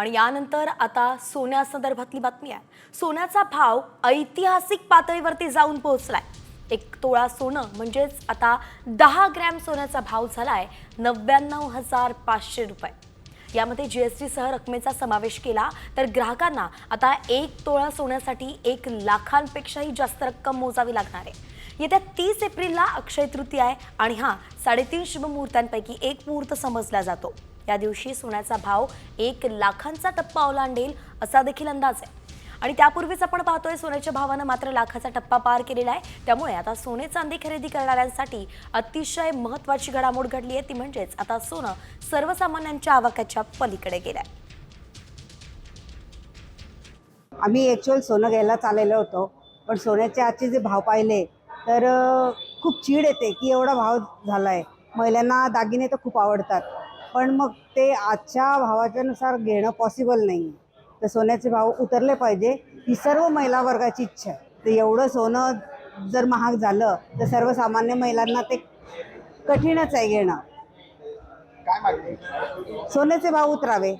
आणि यानंतर आता सोन्यासंदर्भातली बातमी आहे. सोन्याचा भाव ऐतिहासिक पातळीवरती जाऊन पोहोचलाय. एक तोळा सोनं म्हणजेच आता दहा ग्रॅम सोन्याचा भाव झालाय नव्याण्णव हजार पाचशे रुपये. यामध्ये जी एस सह रकमेचा समावेश केला तर ग्राहकांना आता एक तोळा सोन्यासाठी एक लाखांपेक्षाही जास्त रक्कम मोजावी लागणार आहे. येत्या तीस एप्रिलला अक्षय तृतीया आहे आणि हा साडेतीन शुभ मुहूर्तांपैकी एक मुहूर्त समजला जातो. या दिवशी सोन्याचा भाव एक लाखांचा टप्पा ओलांडेल असा देखील अंदाज आहे. आणि त्यापूर्वीच आपण पाहतोय सोन्याच्या भावानं मात्र लाखाचा टप्पा पार केलेला आहे. त्यामुळे आता सोने चांदी खरेदी करणाऱ्यांसाठी अतिशय महत्वाची घडामोड घडली आहे. ती म्हणजेच आता सोनं सर्वसामान्यांच्या आवाक्याच्या पलीकडे गेलंय. आम्ही ॲक्च्युअल सोनं घ्यायला चाललेलो होतो. पण सोन्याचे आजचे जे भाव पाहिले तर खूप चीड येते की एवढा भाव झाला आहे महिलांना दागिने तर खूप आवडतात. पण मग ते आजच्या भावाच्यानुसार घेणं पॉसिबल नाही. तर सोन्याचे भाव उतरले पाहिजे. ही सर्व महिला वर्गाची इच्छा आहे. तर एवढं सोनं जर महाग झालं तर सर्वसामान्य महिलांना ते कठीणच आहे घेणं. सोन्याचे भाव उतरावे.